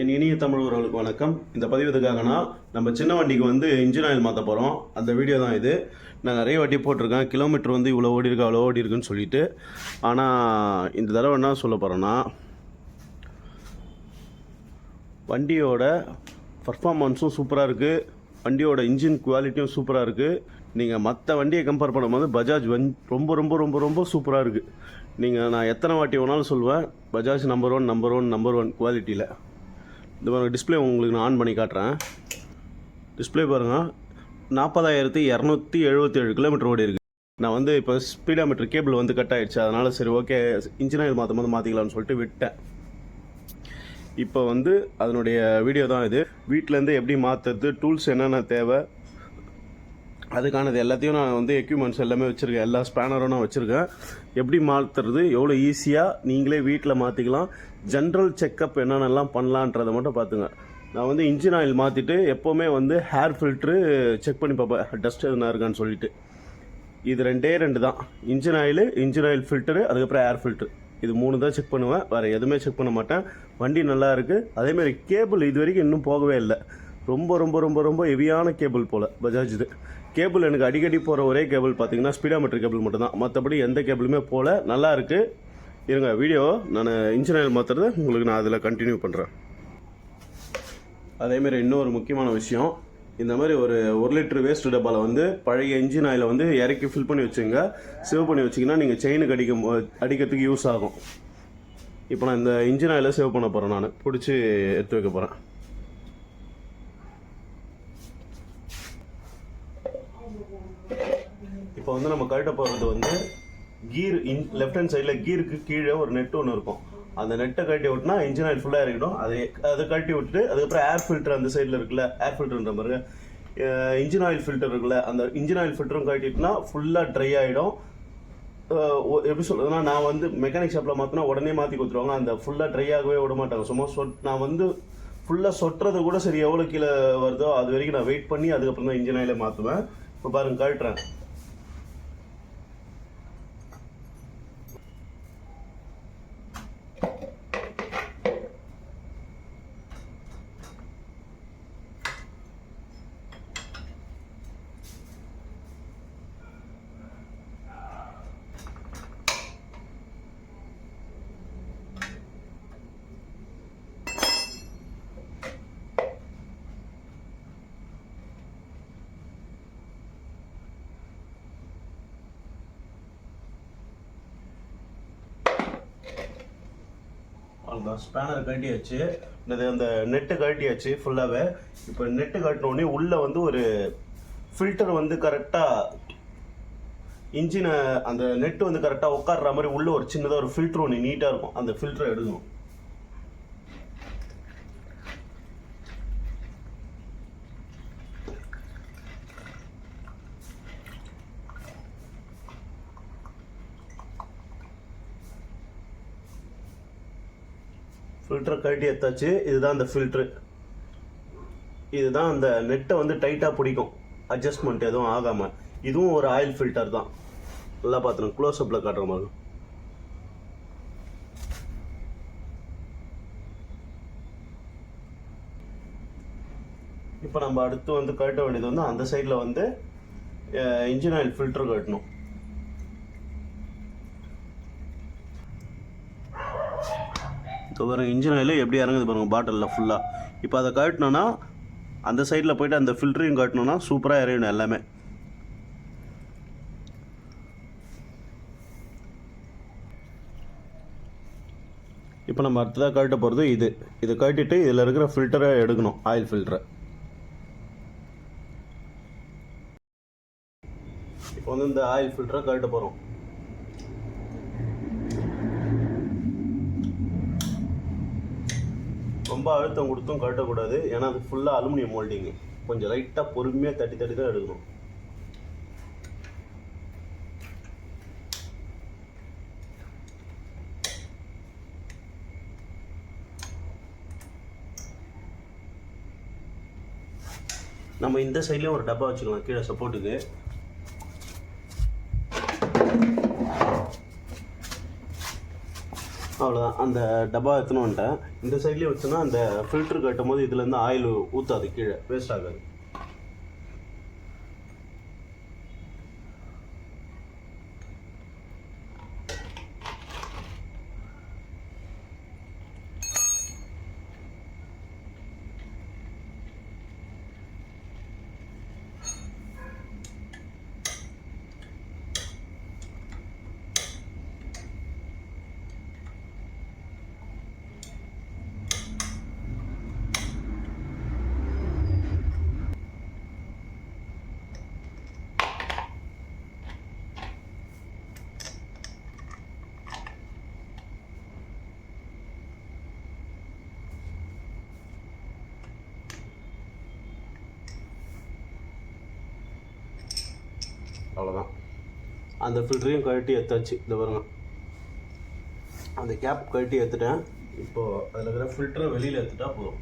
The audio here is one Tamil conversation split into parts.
என் இனிய தமிழ் உறவுகளுக்கு வணக்கம். இந்த பதிவு எதுக்காகனா நம்ம சின்ன வண்டிக்கு வந்து இன்ஜின் ஆயில் மாற்ற போகிறோம் அந்த வீடியோ தான் இது. நான் நிறைய வாட்டி போட்டிருக்கேன். கிலோமீட்டர் வந்து இவ்வளோ ஓடி இருக்கு அவ்வளோ ஓடி இருக்குன்னு சொல்லிட்டு. ஆனால் இந்த தடவை என்ன சொல்ல போகிறேன்னா வண்டியோட பர்ஃபார்மன்ஸும் சூப்பராக இருக்குது வண்டியோட இன்ஜின் குவாலிட்டியும் சூப்பராக இருக்குது நீங்கள் மற்ற வண்டியை கம்பேர் பண்ணும்போது பஜாஜ் வந் ரொம்ப ரொம்ப ரொம்ப ரொம்ப சூப்பராக இருக்குது நீங்கள் நான் எத்தனை வாட்டி வேணாலும் சொல்லுவேன் Bajaj number one number one number one குவாலிட்டியில் இந்த மாதிரி டிஸ்ப்ளே உங்களுக்கு நான் ஆன் பண்ணி காட்டுறேன். டிஸ்பிளே பாருங்கள் நாற்பதாயிரத்தி இரநூத்தி எழுபத்தி ஏழு கிலோமீட்டர் ஓடி இருக்குது நான் வந்து இப்போ ஸ்பீடாமீட்டர் கேபிள் வந்து கட் ஆகிடுச்சு அதனால் சரி ஓகே இன்ஜின் ஆயில் மாற்றும் போது மாற்றிக்கலாம்னு சொல்லிட்டு விட்டேன். இப்போ வந்து அதனுடைய வீடியோ தான் இது. வீட்டிலேருந்து எப்படி மாற்றுறது டூல்ஸ் என்னென்ன தேவை அதுக்கானது எல்லாத்தையும் நான் வந்து எக்யூப்மெண்ட்ஸ் எல்லாமே வச்சுருக்கேன். எல்லா ஸ்பேனரும் நான் வச்சுருக்கேன். எப்படி மாற்றுறது எவ்வளோ ஈஸியாக நீங்களே வீட்டில் மாற்றிக்கலாம் ஜென்ரல் செக்கப் என்னென்னலாம் பண்ணலான்றதை மட்டும் பார்த்துங்க. நான் வந்து இன்ஜின் ஆயில் மாற்றிட்டு எப்போவுமே வந்து ஹேர் ஃபில்ட்ரு செக் பண்ணி பார்ப்பேன். டஸ்ட் எதுனா இருக்கான்னு சொல்லிட்டு. இது ரெண்டே ரெண்டு தான். Engine oil engine oil filter அதுக்கப்புறம் ஏர் ஃபில்ட்ரு இது மூணு தான் செக் பண்ணுவேன். வேறு எதுவுமே செக் பண்ண மாட்டேன். வண்டி நல்லா இருக்குது அதேமாதிரி கேபிள் இது வரைக்கும் இன்னும் போகவே இல்லை. ரொம்ப ரொம்ப ரொம்ப ரொம்ப ஹெவியான கேபிள் போல் பஜாஜ் இது. கேபிள் எனக்கு அடிக்கடி போகிற ஒரே கேபிள் பார்த்தீங்கன்னா ஸ்பீடாமீட்டர் கேபிள் மட்டும்தான். மற்றபடி எந்த கேபிளுமே போகல நல்லா இருக்குது இருங்க வீடியோ நான் இன்ஜின் ஆயில் மாற்றுறது உங்களுக்கு நான் அதில் கண்டினியூ பண்ணுறேன் அதேமாரி இன்னொரு முக்கியமான விஷயம் இந்த மாதிரி ஒரு ஒரு லிட்டர் வேஸ்ட் டப்பாவில் வந்து பழைய இன்ஜின் ஆயிலை வந்து இறக்கி ஃபில் பண்ணி வச்சுங்க. சேவ் பண்ணி வச்சிங்கன்னா நீங்கள் செயினுக்கு அடிக்கும் அடிக்கிறதுக்கு யூஸ் ஆகும். இப்போ நான் இந்த இன்ஜின் ஆயிலை சேவ் பண்ண போகிறேன் நான். பிடிச்சி எடுத்து வைக்க போகிறேன் இப்போ வந்து நம்ம கழட்ட போகிறது வந்து கீர் இன் லெஃப்ட் ஹேண்ட் சைடில் கீருக்கு கீழே ஒரு நெட் ஒன்று இருக்கும். அந்த நெட்டை கழட்டி விட்டுனா இன்ஜின் ஆயில் ஃபுல்லாக இறக்கிடும் அதை அதை கழட்டி விட்டுட்டு அதுக்கப்புறம் ஏர் ஃபில்டர் அந்த சைடில் இருக்குல்ல ஏர் ஃபில்டர்ன்ற மாதிரி இன்ஜின் ஆயில் ஃபில்டர் இருக்குல்ல அந்த இன்ஜின் ஆயில் ஃபில்டரும் கழட்டிட்டுனா ஃபுல்லாக ட்ரை ஆகிடும் எப்படி சொல்கிறதுனா நான் வந்து மெக்கானிக் ஷாப்பில் மாற்றினா உடனே மாற்றி கொடுத்துருவாங்க. அந்த ஃபுல்லாக ட்ரை ஆகவே விட மாட்டாங்க. சும்மா சொட் நான் வந்து ஃபுல்லாக சொட்டுறது கூட சரி எவ்வளோ கீழே வருதோ அது வரைக்கும் நான் வெயிட் பண்ணி அதுக்கப்புறம் தான் இன்ஜின் ஆயிலே மாற்றுவேன் இப்போ பாருங்க கழட்டுறேன் அவ்வளோதான் ஸ்பேனர் கழட்டியாச்சு. இது அந்த நெட்டு கழட்டியாச்சு ஃபுல்லாகவே இப்போ நெட்டு கட்டினோடனே உள்ளே வந்து ஒரு ஃபில்டர் வந்து கரெக்டாக இன்ஜினை அந்த நெட்டு வந்து கரெக்டாக உட்கார்ற மாதிரி உள்ளே ஒரு சின்னதாக ஒரு ஃபில்டர் ஒன்று நீட்டாக இருக்கும். அந்த ஃபில்டரை எடுக்கணும். ஃபில்டரை கழட்டி எடுத்தாச்சு. இதுதான் அந்த ஃபில்ட்ரு இதுதான் அந்த நெட்டை வந்து டைட்டாக பிடிக்கும். அட்ஜஸ்ட்மெண்ட் எதுவும் ஆகாமல் இதுவும் ஒரு ஆயில் ஃபில்டர் தான். நல்லா பார்த்துருங்க. க்ளோஸ்அப்பில் காட்டுற மாதிரி. இப்போ நம்ம அடுத்து வந்து கழட்ட வேண்டியது வந்து அந்த சைடில் வந்து இன்ஜின் ஆயில் ஃபில்ட்ரு கட்டணும் இப்போ இன்ஜின் ஆயில் எப்படி இறங்குது பாருங்கள் பாட்டிலில் ஃபுல்லாக இப்போ அதை காட்டினோன்னா அந்த சைடில் போயிட்டு அந்த ஃபில்டரையும் கட்டணும்னா சூப்பராக இறையணும் எல்லாமே. இப்போ நம்ம அடுத்ததாக கழட்ட போகிறது இது. இதை கழட்டிட்டு இதில் இருக்கிற ஃபில்டரை எடுக்கணும் ஆயில் ஃபில்டரை இப்போ வந்து இந்த ஆயில் ஃபில்டரை கழட்ட போகிறோம் ரொம்ப அழுத்தம் கொடுத்தும் கழட்டக்கூடாது. ஏன்னா அது ஃபுல்லாக அலுமினியம் மோல்டிங்கு கொஞ்சம் லைட்டாக பொறுமையாக தட்டி தட்டி தான் எடுக்கணும். நம்ம இந்த சைட்லேயும் ஒரு டப்பா வச்சுக்கலாம் கீழே சப்போர்ட்டுக்கு அவ்வளோதான் அந்த டப்பா எடுத்துன்னு வந்துட்டேன். இந்த சைட்லேயும் வச்சோன்னா அந்த ஃபில்டர் கட்டும் போது இதுலேருந்து ஆயில் ஊற்றாது கீழே வேஸ்ட் ஆகாது. அவ்வளோதான் அந்த ஃபில்டரையும் கழட்டி எடுத்தாச்சு இந்த பாருங்க. அந்த கேப் கழட்டி எடுத்துட்டேன். இப்போது அதில் இருக்கிற ஃபில்டரை வெளியில் எடுத்துட்டா போதும்.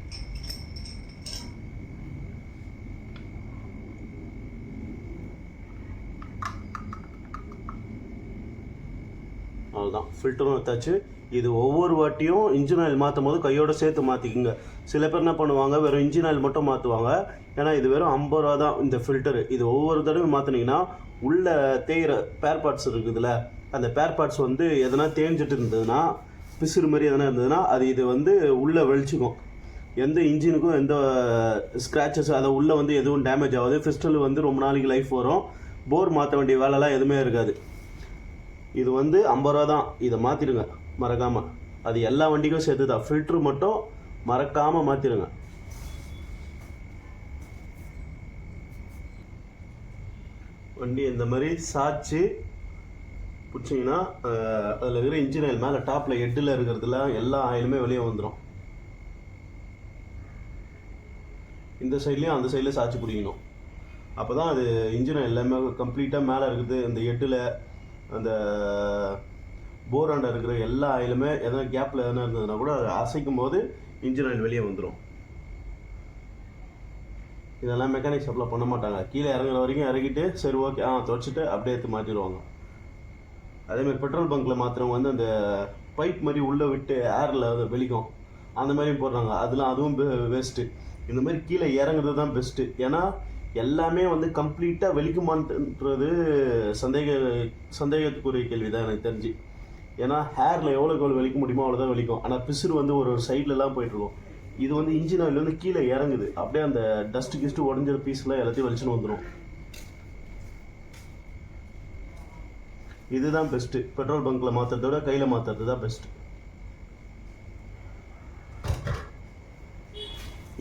அவ்வளோதான் ஃபில்டரும் எடுத்தாச்சு. இது ஒவ்வொரு வாட்டியும் இன்ஜின் ஆயில் மாற்றும் போது கையோட சேர்த்து மாற்றிக்குங்க சில பேர் என்ன பண்ணுவாங்க வெறும் இன்ஜின் ஆயில் மட்டும் மாற்றுவாங்க ஏன்னா இது வெறும் ஐம்பது ரூபா தான் இந்த ஃபில்டரு இது ஒவ்வொரு தடவை மாற்றினீங்கன்னா உள்ள தேயிற பேர் பார்ட்ஸ் இருக்குதுல்ல அந்த பேர் பார்ட்ஸ் வந்து எதனா தேஞ்சிட்டு இருந்ததுன்னா பிசுறு மாதிரி எதனா இருந்ததுன்னா அது இது வந்து உள்ளே வெளிச்சிக்கும் எந்த இன்ஜினுக்கும் எந்த ஸ்க்ராச்சஸ் அதை உள்ளே வந்து எதுவும் டேமேஜ் ஆகாது. பிஸ்டல் வந்து ரொம்ப நாளைக்கு லைஃப் வரும். போர் மாற்ற வேண்டிய வேலைலாம் எதுவுமே இருக்காது. இது வந்து ஐம்பது ரூபா தான். இதை மாற்றிடுங்க மறக்காமல் அது எல்லா வண்டிக்கும் சேர்த்து தான் ஃபில்ட்ரு மட்டும் மறக்காமல் மாற்றிடுங்க வண்டி இந்த மாதிரி சாய்ச்சி பிடிச்சிங்கன்னா அதில் இருக்கிற இன்ஜின் ஆயில் மேலே டாப்பில் ஹெட்டில் இருக்கிறதுல எல்லா ஆயிலுமே வெளியே வந்துடும் இந்த சைட்லேயும் அந்த சைடில் சாய்ச்சி பிடிக்கணும். அப்போ தான் அது இன்ஜின் ஆயில் எல்லாமே கம்ப்ளீட்டாக மேலே இருக்குது. இந்த எட்டில் அந்த போராண்டா இருக்கிற எல்லா ஆயிலுமே எதனா கேப்பில் எதனா இருந்ததுன்னா கூட அதை அசைக்கும் போது இன்ஜின் ஆயில் வெளியே வந்துடும் இதெல்லாம் மெக்கானிக் ஷாப்பில் பண்ண மாட்டாங்க. கீழே இறங்குற வரைக்கும் இறக்கிட்டு சரி ஓகே ஆ துவைச்சிட்டு அப்படியே எடுத்து மாற்றிடுவாங்க அதேமாதிரி பெட்ரோல் பங்க்கில் மாத்திரம் வந்து அந்த பைப் மாதிரி உள்ளே விட்டு ஏரில் அது வெளிக்கும். அந்த மாதிரியும் போடுறாங்க. அதெல்லாம் அதுவும் வேஸ்ட்டு இந்த மாதிரி கீழே இறங்குறது தான் பெஸ்ட்டு ஏன்னா எல்லாமே வந்து கம்ப்ளீட்டாக வெளிக்குமான்றது சந்தேக சந்தேகத்துக்குரிய கேள்வி தான் எனக்கு தெரிஞ்சு. ஏன்னா ஹேரில் எவ்வளோக்கு எவ்வளோ வெளிக்க முடியுமோ அவ்வளோதான் வெளிக்கும். ஆனால் பிசுறு வந்து ஒரு ஒரு சைட்லலாம் போயிட்டுருக்கும் இது வந்து இன்ஜின் ஆயில் வந்து கீழே இறங்குது. அப்படியே அந்த டஸ்ட் கிஸ்ட்டு உடஞ்சிற பீஸ்லாம் எல்லாத்தையும் வெளிச்சுன்னு வந்துடும் இதுதான் பெஸ்ட்டு பெட்ரோல் பங்க்கில் மாற்றுறத விட கையில் மாற்றுறது தான் பெஸ்ட்டு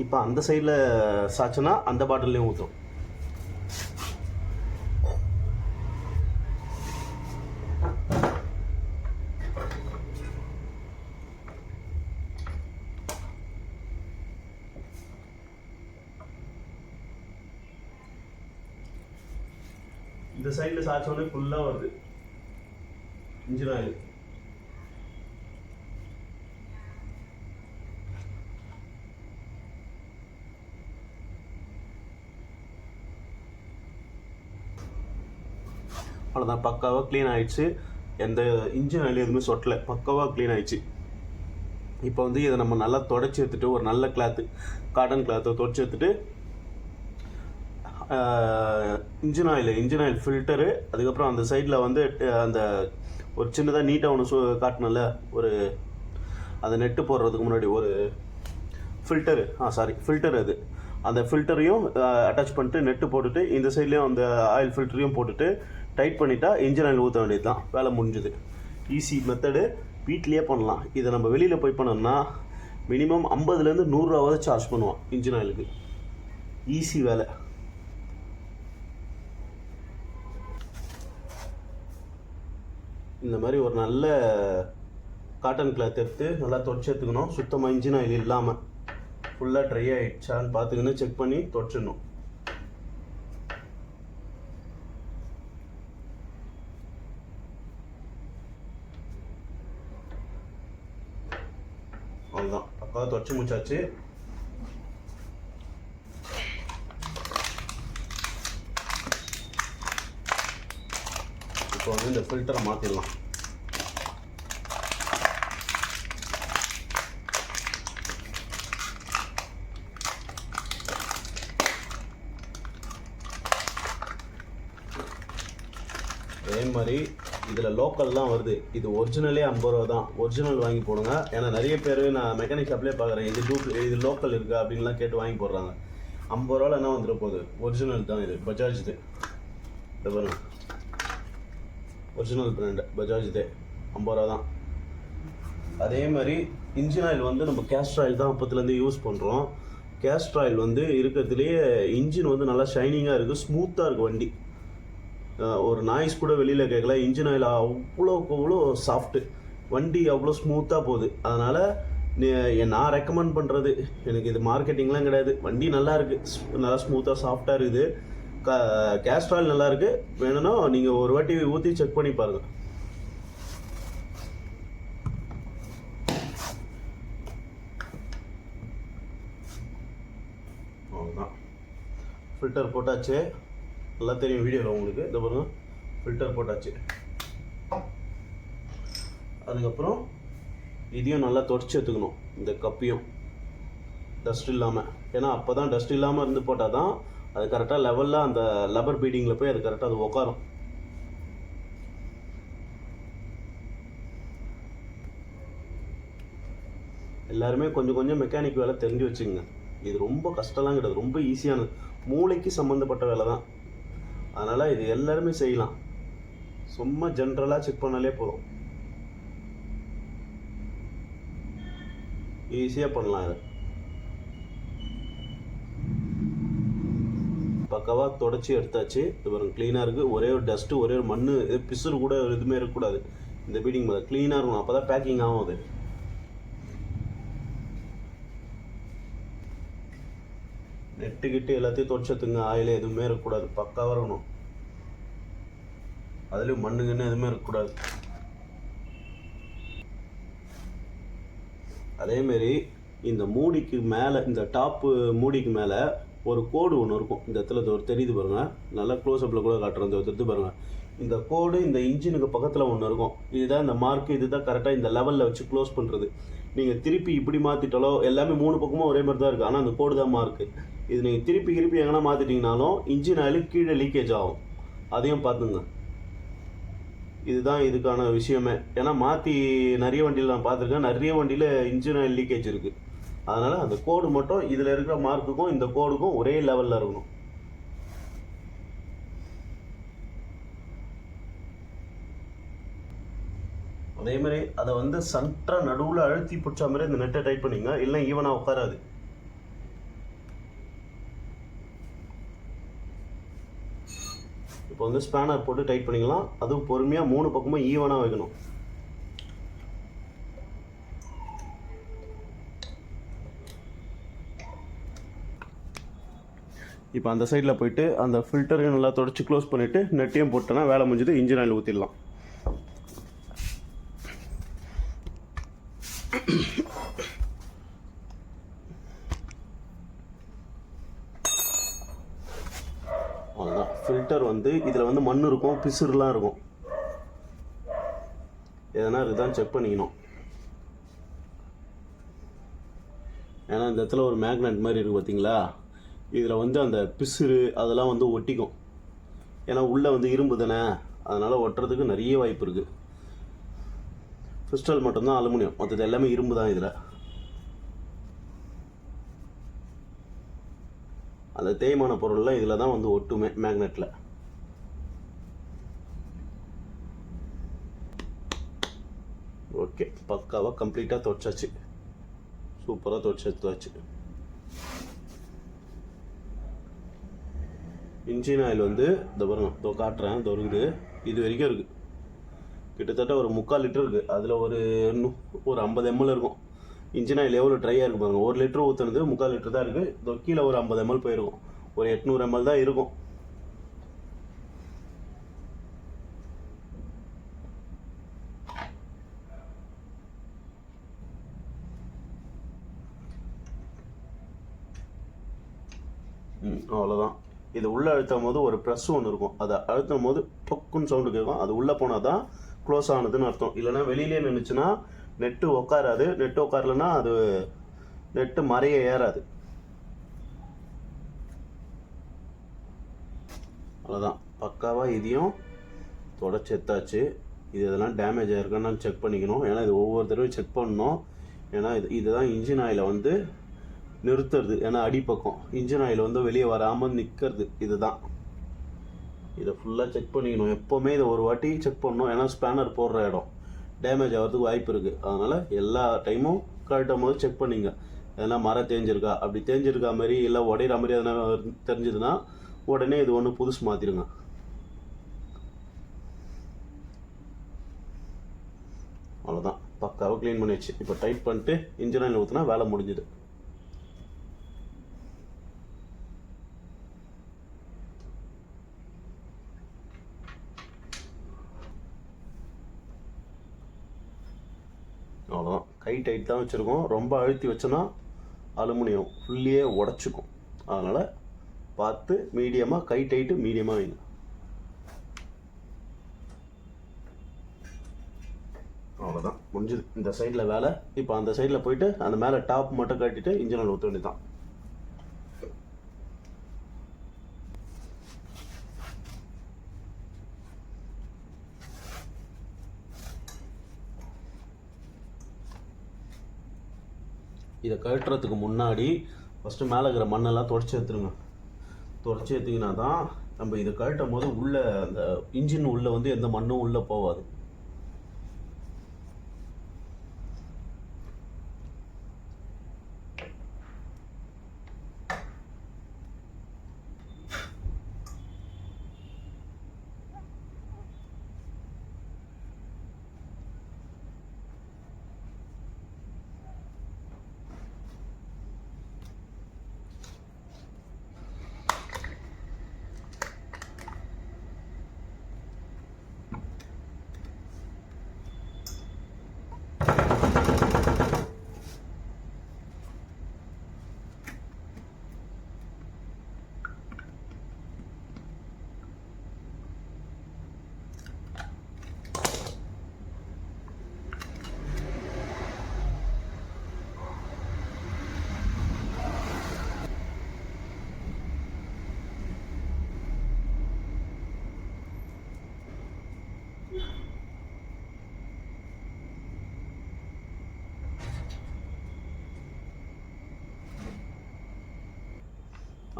இப்போ அந்த சைடில் சாச்சுன்னா அந்த பாட்டில்லையும் ஊற்றும் இந்த சைடில் சாய்ச்சோடனே ஃபுல்லாக வருது. இன்ஜின் ஆயில் அவ்வளோதான் பக்காவாக க்ளீன் ஆயிடுச்சு. எந்த இன்ஜின் ஆயில் எதுவுமே சொட்டலை. பக்காவாக க்ளீன் ஆயிடுச்சு. இப்போ வந்து இதை நம்ம நல்லா தொடச்சி எடுத்துட்டு ஒரு நல்ல கிளாத்து காட்டன் கிளாத்தை தொடச்சி எடுத்துட்டு engine oil engine oil filter அதுக்கப்புறம் அந்த சைடில் வந்து அந்த ஒரு சின்னதாக நீட்டாக ஒன்று சு காட்டினல ஒரு அந்த நெட்டு போடுறதுக்கு முன்னாடி ஒரு ஃபில்டரு ஆ சாரி ஃபில்டர் அது. அந்த ஃபில்டரையும் அட்டாச் பண்ணிட்டு நெட்டு போட்டுட்டு இந்த சைட்லேயும் அந்த ஆயில் ஃபில்டரையும் போட்டுட்டு டைட் பண்ணிட்டா இன்ஜின் ஆயில் ஊற்ற வேண்டியது தான் வேலை முடிஞ்சுது. ஈஸி மெத்தடு வீட்லேயே பண்ணலாம். இதை நம்ம வெளியில் போய் பண்ணோம்னா மினிமம் ஐம்பதுலேருந்து நூறுரூவாவது சார்ஜ் பண்ணுவான் இன்ஜின் ஆயிலுக்கு ஈஸி வேலை. இந்த மாதிரி ஒரு நல்ல காட்டன் கிளாத் எடுத்து நல்லா தொடச்சி எடுத்துக்கணும். சுத்தமாக இன்ஜின் ஆயில் இல்லாமல் ஃபுல்லாக ட்ரை ஆகிடுச்சான்னு பார்த்துக்கின்னு செக் பண்ணி தொடச்சிடணும். அவ்வளோதான் அக்கா தொடச்சி முடிச்சாச்சு. இப்போ வந்து இந்த ஃபில்டரை மாற்றிடலாம் அதே மாதிரி இதில் லோக்கல் தான் வருது. இது ஒரிஜினலே ஐம்பது ரூபா தான். ஒரிஜினல் வாங்கி போடுங்க. ஏன்னா நிறைய பேர் நான் மெக்கானிக் ஷாப்லேயே பார்க்குறேன் இது டூப் இது லோக்கல் இருக்கா அப்படின்லாம் கேட்டு வாங்கி போடுறாங்க. ஐம்பது ரூபாவில் என்ன வந்துட போகுது? ஒரிஜினல் தான் இது. பஜாஜ் இது பாருங்க. ஒரிஜினல் பிராண்டு பஜாஜ் இது. ஐம்பது ரூபா தான். அதே மாதிரி இன்ஜின் ஆயில் வந்து நம்ம கேஸ்டர் ஆயில் தான் அப்பத்துலேருந்து யூஸ் பண்ணுறோம் கேஸ்டர் ஆயில் வந்து இருக்கிறதுலேயே இன்ஜின் வந்து நல்லா ஷைனிங்காக இருக்குது ஸ்மூத்தாக இருக்குது வண்டி. ஒரு நாய்ஸ் கூட வெளியில் கேட்கல இன்ஜின் ஆயில் அவ்வளோக்கு அவ்வளோ சாஃப்ட்டு வண்டி அவ்வளோ ஸ்மூத்தாக போகுது. அதனால் நான் ரெக்கமெண்ட் பண்ணுறது எனக்கு இது மார்க்கெட்டிங்லாம் கிடையாது. வண்டி நல்லா இருக்குது நல்லா ஸ்மூத்தாக சாஃப்டாக இருக்குது. க கேஸ்டர் ஆயில் நல்லா இருக்குது வேணும்னா நீங்கள் ஒரு வாட்டி ஊற்றி செக் பண்ணி பாருங்கள் அவ்வளோதான் ஃபில்டர் போட்டாச்சு. நல்லா தெரியும் வீடியோவில் உங்களுக்கு. இந்த பாருங்க. ஃபில்டர் போட்டாச்சு. அதுக்கப்புறம் இதையும் நல்லா தொடச்சி எடுத்துக்கணும். இந்த கப்பையும் டஸ்ட் இல்லாமல் ஏன்னா அப்போ தான் டஸ்ட் இல்லாமல் இருந்து போட்டால் தான் அது கரெக்டாக லெவலில் அந்த லப்பர் பீடிங்கில் போய் அது கரெக்டாக அது உட்காரும் எல்லாருமே கொஞ்சம் கொஞ்சம் மெக்கானிக் வேலை தெரிஞ்சு வச்சுங்க இது ரொம்ப கஷ்டம்லாம் கிடையாது. ரொம்ப ஈஸியானது மூளைக்கு சம்மந்தப்பட்ட வேலை தான். அதனால் இது எல்லாருமே செய்யலாம். சும்மா ஜென்ரலாக செக் பண்ணாலே போதும். ஈஸியாக பண்ணலாம் இதை. பக்காவாக தொடச்சி எடுத்தாச்சு. இது பாருங்க க்ளீனாக இருக்குது ஒரே ஒரு டஸ்ட்டு ஒரே ஒரு மண் இது பிசுறு கூட எதுவுமே இருக்கக்கூடாது. இந்த பீடிங் மேலே க்ளீனாக இருக்கணும். அப்போ தான் பேக்கிங் ஆகும் அது. நெட்டு கிட்டு எல்லாத்தையும் தொடச்சத்துங்க ஆயில் எதுவுமே இருக்கக்கூடாது. பக்காவாக இருக்கணும். அதுலேயும் மண்ணுங்கன்னு எதுவுமே இருக்கக்கூடாது. அதேமாரி இந்த மூடிக்கு மேலே இந்த டாப்பு மூடிக்கு மேலே ஒரு கோடு ஒன்று இருக்கும். இந்த இடத்துல ஒரு தெரியுது பாருங்கள் நல்லா க்ளோஸ்அப்பில் கூட காட்டுறேன். இந்த எடுத்து பாருங்கள் இந்த கோடு இந்த இன்ஜினுக்கு பக்கத்தில் ஒன்று இருக்கும். இதுதான் இந்த மார்க்கு இதுதான் கரெக்டாக இந்த லெவலில் வச்சு க்ளோஸ் பண்ணுறது நீங்கள் திருப்பி இப்படி மாற்றிட்டாலோ எல்லாமே மூணு பக்கமும் ஒரே மாதிரி தான் இருக்குது ஆனால் அந்த கோடு தான் மார்க்கு இது நீங்கள் திருப்பி திருப்பி எங்கன்னா மாற்றிட்டீங்கனாலும் இன்ஜின் ஆயில் கீழே லீக்கேஜ் ஆகும். அதையும் பார்த்துங்க. இதுதான் இதுக்கான விஷயமே. ஏன்னா மாற்றி நிறைய வண்டியில் நான் பார்த்துருக்கேன். நிறைய வண்டியில் இன்ஜின் ஆயில் லீக்கேஜ் இருக்குது அதனால் அந்த கோடு மட்டும் இதில் இருக்கிற மார்க்குக்கும் இந்த கோடுக்கும் ஒரே லெவலில் இருக்கணும். அதே மாதிரி அதை வந்து சன்ட்ரா நடுவில் அழுத்தி பிடிச்ச மாதிரி இந்த நெட்டை டைட் பண்ணிங்க. இல்லை ஈவனாக உட்காராது. இப்போ வந்து ஸ்பேனர் போட்டு டைட் பண்ணிக்கலாம். அதுவும் பொறுமையாக மூணு பக்கமும் ஈவனாக வைக்கணும். இப்போ அந்த சைடில் போயிட்டு அந்த ஃபில்டரையும் நல்லா தொடச்சி க்ளோஸ் பண்ணிவிட்டு நெட்டையும் போட்டோன்னா வேலை முடிஞ்சது இன்ஜின் ஆயில் ஊற்றிடலாம் அவ்வளோதான் ஃபில்டர் வந்து இதில் வந்து மண் இருக்கும் பிசுறுலாம் இருக்கும். எதனா இதுதான் செக் பண்ணிக்கணும். ஏன்னா இந்த இடத்துல ஒரு மேக்னெட் மாதிரி இருக்குது பார்த்தீங்களா இதில் வந்து அந்த பிசுறு அதெல்லாம் வந்து ஒட்டிக்கும். ஏன்னா உள்ளே வந்து இரும்பு தானே. அதனால் ஒட்டுறதுக்கு நிறைய வாய்ப்பு இருக்குது கிறிஸ்டல் மட்டும்தான் அலுமினியம். மற்றது எல்லாமே இரும்பு தான் இதில். அந்த தேய்மான பொருள்லாம் இதில் தான் வந்து ஒட்டுமே மேக்னெட்டில் ஓகே பக்காவாக கம்ப்ளீட்டாக துவைச்சாச்சு சூப்பராக துவைச்சு இன்ஜின் ஆயில் வந்து இந்த பாருங்க இதோ காட்டுறேன் இதோ இருக்குது. இது வரைக்கும் இருக்குது கிட்டத்தட்ட ஒரு முக்கால் லிட்டர் இருக்குது அதில் ஒரு ஒரு ஐம்பது எம்எல் இருக்கும். இன்ஜின் ஆயில் எவ்வளோ ட்ரையாக இருக்கும் பாருங்கள் ஒரு லிட்டர் ஊற்றுனது முக்கால் லிட்டர் தான் இருக்குது இதோ கீழே ஒரு ஐம்பது எம்எல் போயிருக்கும். ஒரு எட்நூறு எம்எல் தான் இருக்கும் ம் அவ்வளோதான் இது உள்ளே அழுத்தும் போது ஒரு ப்ரெஸ் ஒன்று இருக்கும். அதை அழுத்தும் போது டொக்குன்னு சவுண்டு கேட்கும் அது உள்ளே போனால் தான் க்ளோஸ் ஆனதுன்னு அர்த்தம். இல்லைன்னா வெளியிலே நின்றுச்சுன்னா நெட்டு உட்காராது நெட்டு உட்காரலன்னா அது நெட்டு மறைய ஏறாது. அவ்வளோதான் பக்காவாக இதையும் தொடச்சி எத்தாச்சு இது இதெல்லாம் டேமேஜ் ஆயிருக்கான்னு செக் பண்ணிக்கணும். ஏன்னா இது ஒவ்வொரு தடவையும் செக் பண்ணணும். ஏன்னா இது இதுதான் இன்ஜின் ஆயிலை வந்து நிறுத்துறது. ஏன்னா அடிப்பக்கம். இன்ஜின் ஆயில் வந்து வெளியே வராமல் நிற்கிறது இதுதான். இதை ஃபுல்லாக செக் பண்ணிக்கணும். எப்போவுமே இதை ஒரு வாட்டி செக் பண்ணணும். ஏன்னா ஸ்பேனர் போடுற இடம். டேமேஜ் ஆகிறதுக்கு வாய்ப்பு இருக்குது அதனால் எல்லா டைமும் கரெக்டாக போது செக் பண்ணிங்க. எதனா மரம் தேஞ்சிருக்கா? அப்படி தேஞ்சிருக்கா மாதிரி இல்லை உடையிற மாதிரி எதனா தெரிஞ்சதுன்னா உடனே இது ஒன்று புதுசு மாற்றிடுங்க அவ்வளோதான் பக்காவாக க்ளீன் பண்ணிடுச்சு இப்போ டைட் பண்ணிட்டு இன்ஜின் ஆயில் ஊற்றினா வேலை முடிஞ்சுது அவ்வளோதான் கை டைட் தான் வச்சுருக்கோம். ரொம்ப அழுத்தி வச்சோன்னா அலுமினியம் ஃபுல்லியே உடச்சிக்கும். அதனால் பார்த்து மீடியமாக கை டைட்டு மீடியமாக வைங்க. அவ்வளோதான் முடிஞ்சுது. இந்த சைடில் வேலை. இப்போ அந்த சைடில் போயிட்டு அந்த மேலே டாப் மட்டும் கட்டிட்டு இன்ஜினில் ஊற்ற வேண்டியதான் இதை கழட்டுறதுக்கு முன்னாடி ஃபஸ்ட்டு மேலே இருக்கிற மண்ணெல்லாம் தொடச்சி எடுத்துருங்க. தொடச்சி எடுத்திங்கன்னா தான் நம்ம இதை கழட்டும் போது உள்ளே அந்த இன்ஜின் உள்ளே வந்து எந்த மண்ணும் உள்ளே போகாது.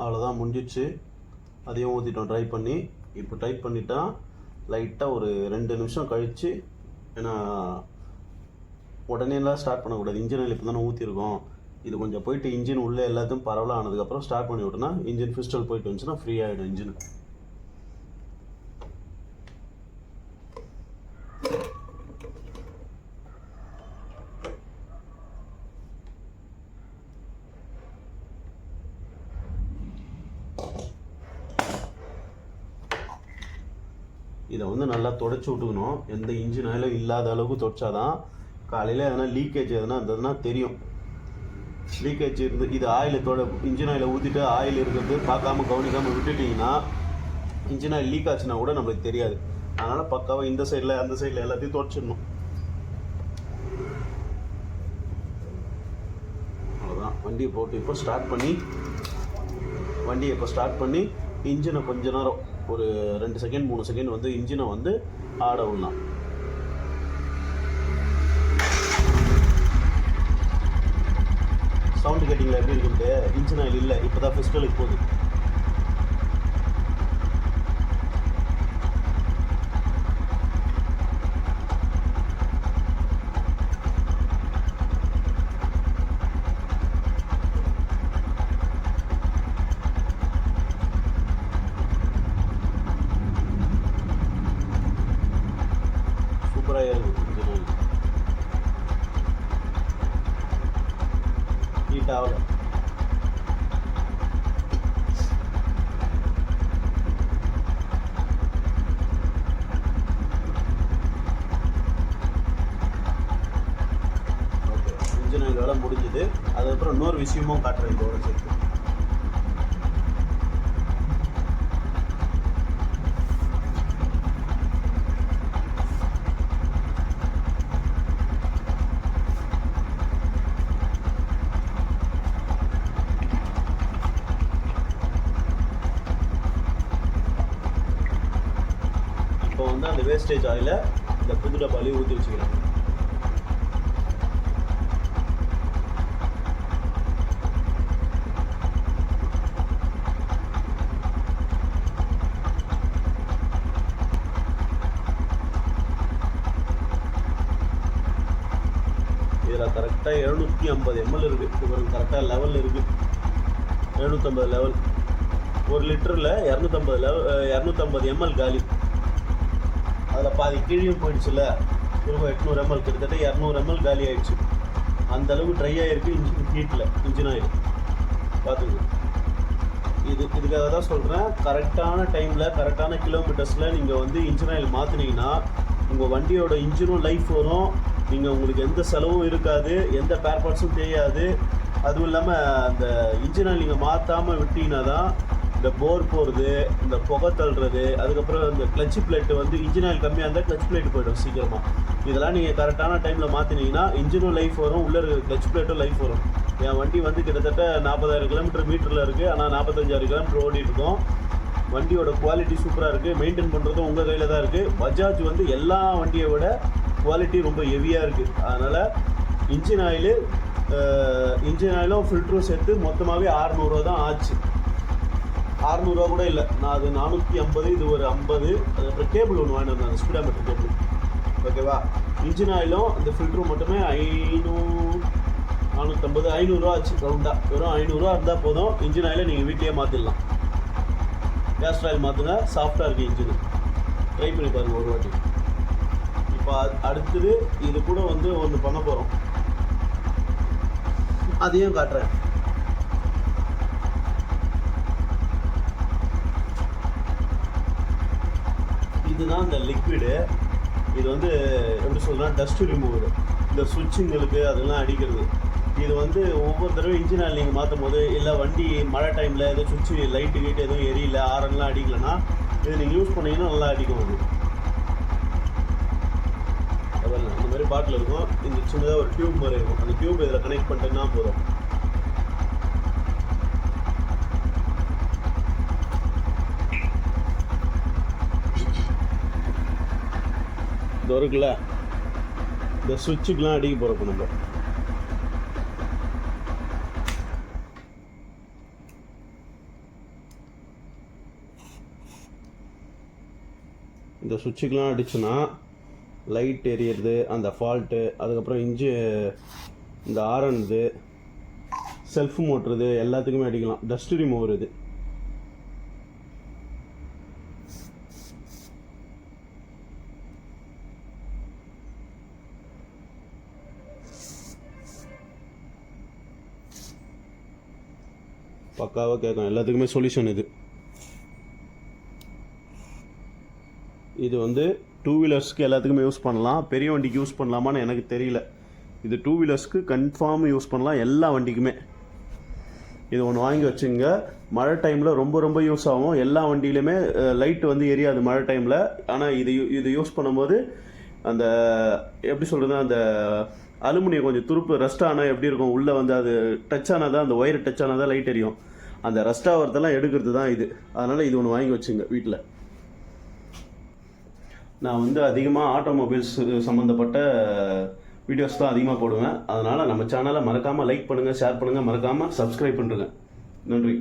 அவ்வளோதான் முடிஞ்சிச்சு. அதையும் ஊற்றிட்டோம் ட்ரை பண்ணி இப்போ டைப் பண்ணிட்டா லைட்டாக ஒரு ரெண்டு நிமிஷம் கழித்து ஏன்னா உடனேலாம் ஸ்டார்ட் பண்ணக்கூடாது. இன்ஜின் ஆயில் இப்போ தானே ஊற்றிருக்கோம் இது கொஞ்சம் போயிட்டு இன்ஜின் உள்ளே எல்லாத்தையும் பரவலாக ஆனதுக்கப்புறம் ஸ்டார்ட் பண்ணி விட்டோன்னா இன்ஜின் பிஸ்டல் போயிட்டு வந்துச்சுன்னா ஃப்ரீ ஆகிடும் இன்ஜின் வந்து நல்லா தொடச்சி விட்டுக்கணும். எந்த இன்ஜின் ஆயிலும் இல்லாத அளவுக்கு தொடச்சாதான் காலையில் எதனா லீக்கேஜ் எதனா இருந்ததுன்னா தெரியும். லீக்கேஜ் இருந்து இது ஆயில் தொட இன்ஜின் ஆயில் ஊற்றிட்டு ஆயில் இருக்கிறது பார்க்காம கவனிக்காமல் விட்டுட்டிங்கன்னா இன்ஜின் ஆயில் லீக் ஆச்சுன்னா கூட நம்மளுக்கு தெரியாது. அதனால் பக்காவாக இந்த சைடில் அந்த சைடில் எல்லாத்தையும் தொடச்சிடணும். அவ்வளோதான் வண்டியை போட்டு இப்போ ஸ்டார்ட் பண்ணி வண்டியை இப்போ ஸ்டார்ட் பண்ணி இன்ஜினை கொஞ்ச நேரம் ஒரு ரெண்டு செகண்ட் மூணு செகண்ட் வந்து இன்ஜினை வந்து ஆட விடலாம். சவுண்டு கேட்டிங்களா? எப்படி இருக்குது இன்ஜின் ஆயில் இல்லை இப்போ தான் ஃபெஸ்டிவலுக்கு போகுது சூப்பராக இருக்குது இன்ஜின் ஆயில் ஹீட் ஆகல ஓகே இன்ஜின் ஆயில் வேலை அதுக்கப்புறம் இன்னொரு விஷயமும் காட்டுறேன் இதோட சேர்த்து இப்போ வந்து அந்த வேஸ்டேஜ் ஆயில இந்த புது டப்பாலையும் ஊற்றி வச்சுக்கலாம் இதில் கரெக்டாக எழுநூற்றி ஐம்பது எம்எல் இருக்குது இவருக்கு கரெக்டாக லெவல் இருக்குது எழுநூற்றம்பது லெவல் ஒரு லிட்டரில் இரநூத்தம்பது லெவல் இரநூத்தம்பது எம்எல் காலி. அதில் பாதி கீழே போயிடுச்சுல. திரும்ப எட்நூறு எம்எல் கிட்டத்தட்ட இரநூறு எம்எல் காலி ஆயிடுச்சு. அந்த அளவு ட்ரை ஆகிருக்கு இன்ஜின் ஹீட்டில் இன்ஜின் ஆயில் பார்த்துங்க இது இதுக்காக தான் சொல்கிறேன் கரெக்டான டைமில் கரெக்டான கிலோமீட்டர்ஸில் நீங்கள் வந்து இன்ஜின் ஆயில் மாற்றினீங்கன்னா உங்கள் வண்டியோட இன்ஜினும் லைஃப் வரும். நீங்கள் உங்களுக்கு எந்த செலவும் இருக்காது எந்த பேர் பார்ட்ஸும் தெரியாது. அதுவும் இல்லாமல் அந்த இன்ஜின் ஆயில் நீங்கள் மாற்றாமல் விட்டீங்கன்னா தான் இந்த போர் போகிறது இந்த புகை தள்ளுறது அதுக்கப்புறம் இந்த கிளச் பிளேட்டு வந்து இன்ஜின் ஆயில் கம்மியாக இருந்தால் கிளச் பிளேட் போயிடும் சீக்கிரமாக இதெல்லாம் நீங்கள் கரெக்டான டைமில் மாற்றினீங்கன்னா இன்ஜினும் லைஃப் வரும் உள்ளே இருக்கிற கிளச் பிளேட்டும் லைஃப் வரும். என் வண்டி வந்து கிட்டத்தட்ட நாற்பதாயிரம் கிலோமீட்டர் மீட்டரில் இருக்குது ஆனால் நாற்பத்தஞ்சாயிரம் கிலோமீட்டர் ஓடிட்டு இருக்கோம். வண்டியோட குவாலிட்டி சூப்பராக இருக்குது மெயின்டைன் பண்ணுறதும் உங்கள் கையில் தான் இருக்குது பஜாஜ் வந்து எல்லா வண்டியை விட குவாலிட்டி ரொம்ப ஹெவியாக இருக்குது அதனால் இன்ஜின் ஆயிலு இன்ஜின் ஆயிலும் ஃபில்டரும் சேர்த்து மொத்தமாகவே ஆறுநூறுவா தான் ஆச்சு. அறநூறுவா கூட இல்லை. நான் அது நானூற்றி ஐம்பது இது ஒரு ஐம்பது அதுக்கப்புறம் கேபிள் ஒன்று வாங்கிட்டு வந்தேன் ஸ்பீடாமீட்டர் கேபிள் ஓகேவா இன்ஜின் ஆயிலும் இந்த ஃபில்டரும் மட்டுமே ஐநூறு நானூற்றம்பது ஐநூறுரூவா ஆச்சு ரவுண்டாக வெறும் ஐநூறுரூவா இருந்தால் போதும் இன்ஜின் ஆயிலை நீங்கள் வீட்லேயே மாற்றிடலாம் கேஸ்ட்ராயில் ஆயில் மாற்றுங்க சாஃப்டாக இருக்குது இன்ஜின் ட்ரை பண்ணி பாருங்கள் ஒரு வாட்டி. இப்போ அடுத்தது இது கூட வந்து ஒன்று பண்ண போகிறோம் அதையும் காட்டுறேன். இதுதான் இந்த லிக்விடு இது வந்து எப்படி சொல்லலாம் டஸ்ட் ரிமூவர் இந்த சுவிட்சுங்களுக்கு அதெல்லாம் அடிக்கிறது. இது வந்து ஒவ்வொரு தடவை இன்ஜின் ஆயில் நீங்கள் மாற்றும் போது இல்லை வண்டி மழை டைமில் எதுவும் சுவிட்சு லைட்டு கீட்டு எதுவும் எரியல ஆரன்லாம் அடிக்கலைன்னா இது நீங்கள் யூஸ் பண்ணிங்கன்னா நல்லா அடிக்கும் அது அதெல்லாம் இந்த மாதிரி பாட்டில் இருக்கும். இந்த சின்னதாக ஒரு டியூப் மாதிரி இருக்கும். அந்த டியூப் இதில் கனெக்ட் பண்ணிட்டேன்னா போதும். இது இருக்குல்ல? இந்த சுவிட்சுக்கெலாம் அடிக்க போகிறோம் நம்ம. இந்த சுவிட்சுக்கெலாம் அடிச்சுன்னா லைட் எரியறது அந்த ஃபால்ட்டு அதுக்கப்புறம் இன்ஜி இந்த ஆரன்து செல்ஃப் மோட்டுறது எல்லாத்துக்குமே அடிக்கலாம். டஸ்ட் ரிமூவர் இது. பக்காவாக கேட்கும் எல்லாத்துக்குமே சொல்யூஷன் இது. இது வந்து டூ வீலர்ஸ்க்கு எல்லாத்துக்குமே யூஸ் பண்ணலாம். பெரிய வண்டிக்கு யூஸ் பண்ணலாமான்னு எனக்கு தெரியல. இது டூ வீலர்ஸ்க்கு கன்ஃபார்ம் யூஸ் பண்ணலாம் எல்லா வண்டிக்குமே. இது ஒன்று வாங்கி வச்சுங்க. மழை டைமில் ரொம்ப ரொம்ப யூஸ் ஆகும். எல்லா வண்டியிலுமே லைட் வந்து எரியாது மழை டைமில் ஆனால் இது யூ- இது யூஸ் பண்ணும்போது அந்த எப்படி சொல்கிறது அந்த அலுமினியம் கொஞ்சம் துருப்பு ரஸ்ட் ஆனால் எப்படி இருக்கும்? உள்ளே வந்து அது டச் ஆனால் தான் அந்த ஒயர் டச் ஆனால் தான் லைட் எரியும். அந்த ரஸ்ட் ஆகிறதெல்லாம் எடுக்கிறது தான் இது. அதனால் இது ஒன்று வாங்கி வச்சுங்க வீட்டில் நான் வந்து அதிகமாக ஆட்டோமொபைல்ஸ் சம்மந்தப்பட்ட வீடியோஸ் தான் அதிகமாக போடுவேன். அதனால் நம்ம சேனலை மறக்காமல் லைக் பண்ணுங்கள் ஷேர் பண்ணுங்கள் மறக்காமல் சப்ஸ்கிரைப் பண்ணுறேங்க நன்றி.